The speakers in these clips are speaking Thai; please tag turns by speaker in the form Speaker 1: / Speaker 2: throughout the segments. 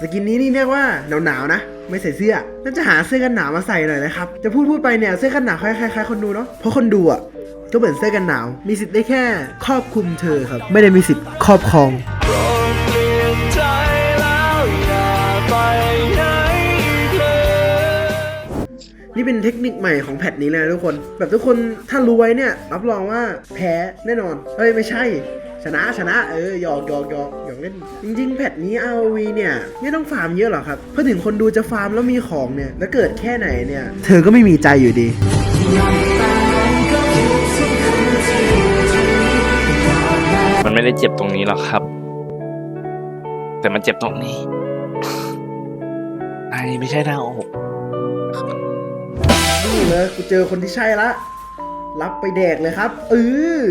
Speaker 1: สกินนี้นี่เรียกว่าหนาวๆนะ ไม่ใส่เสื้อน่าจะหาเสื้อกันหนาวมาใส่หน่อยนะครับ จะพูดพูดไปเนี่ยเสื้อกันหนาวคล้ายๆคล้ายคนดูเนาะเพราะคนดูอะก็เหมือนเสื้อกันหนาว มีสิทธิ์ได้แค่ครอบคลุมเธอครับ ไม่ได้มีสิทธิ์ครอบครอง
Speaker 2: นี่เป็
Speaker 1: นเทคนิคใหม่ของแพทนี้เลยทุกคน แบบทุกคนถ้ารู้ไว้เนี่ย รับรองว่าแพ้แน่นอน เฮ้ย ไม่ใช่ ชนะชนะเออหยอกหยอกหยอกหยอกเล่น จริง ๆ แพทนี้ ROV เนี่ย ไม่ต้องฟาร์มเยอะหรอกครับเพราะถึงคนดูจะฟาร์มแล้วมีของเนี่ย แล้วเกิดแค่ไหนเนี่ย เธอก็ไม่มีใจอยู่ดี
Speaker 3: มันไม่ได้เจ็บตรงนี้หรอกครับ แต่มันเจ็บตรงนี้ ไอไม่ใช่หน้าอก
Speaker 1: นี่เลยกูเจอคนที่ใช่ละ รับไปแดกเลยครับเออ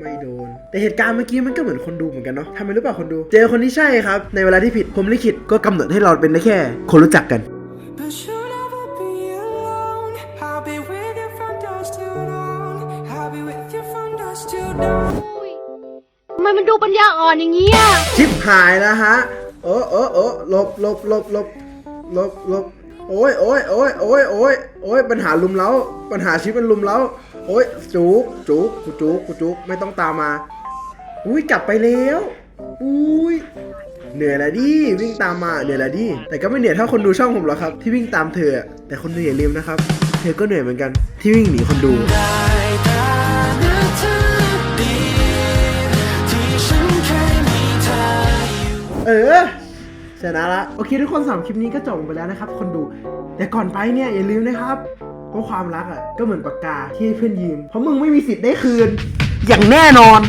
Speaker 1: ไม่โดน แต่เหตุการณ์เมื่อกี้มันก็เหมือนคนดูเหมือนกันเนาะทำไมรู้เปล่าคนดู เจอคนที่ใช่ครับ ในเวลาที่ผิดผมลิขิตก็กำหนดให้เราเป็นได้แค่ คนรู้จักกัน
Speaker 2: But you'll never be alone. I'll be with you from dusk till dawn. I'll be with you from dusk till dawn.
Speaker 4: อุ๊ยทำไมมันดูปัญญาอ่อนอย่างนี้อะ
Speaker 1: ชิปหายแล้วฮะเออเออเออหลบหลบหลบหลบหลบหลบโอ้ยโอ้ยโอ้ยโอ้ยโอ้ยโอ้ยปัญหาลุมเล้า ปัญหาชิปมันลุมเล้า โอ้ยจุกจุกกูจุกกูจุกไม่ต้องตามมา อุ้ยกลับไปแล้วอุ้ยเหนื่อยละดิวิ่งตามมาเหนื่อยละดิแต่ก็ไม่เหนื่อยเท่าคนดูช่องผมหรอกครับ ที่วิ่งตามเธอ แต่คนดูอย่าลืมนะครับ เธอก็เหนื่อยเหมือนกันที่วิ่งหนีคนดู
Speaker 2: เออ
Speaker 1: ชนะละโอเคทุกคนสามคลิปนี้ก็จบไปแล้วนะครับ คนดูแต่ก่อนไปเนี่ยอย่าลืมนะครับ เพราะความรักอะก็เหมือนปากกาที่ให้เพื่อนยืม เพราะมึงไม่มีสิทธิ์ได้คืน อย่างแน่นอน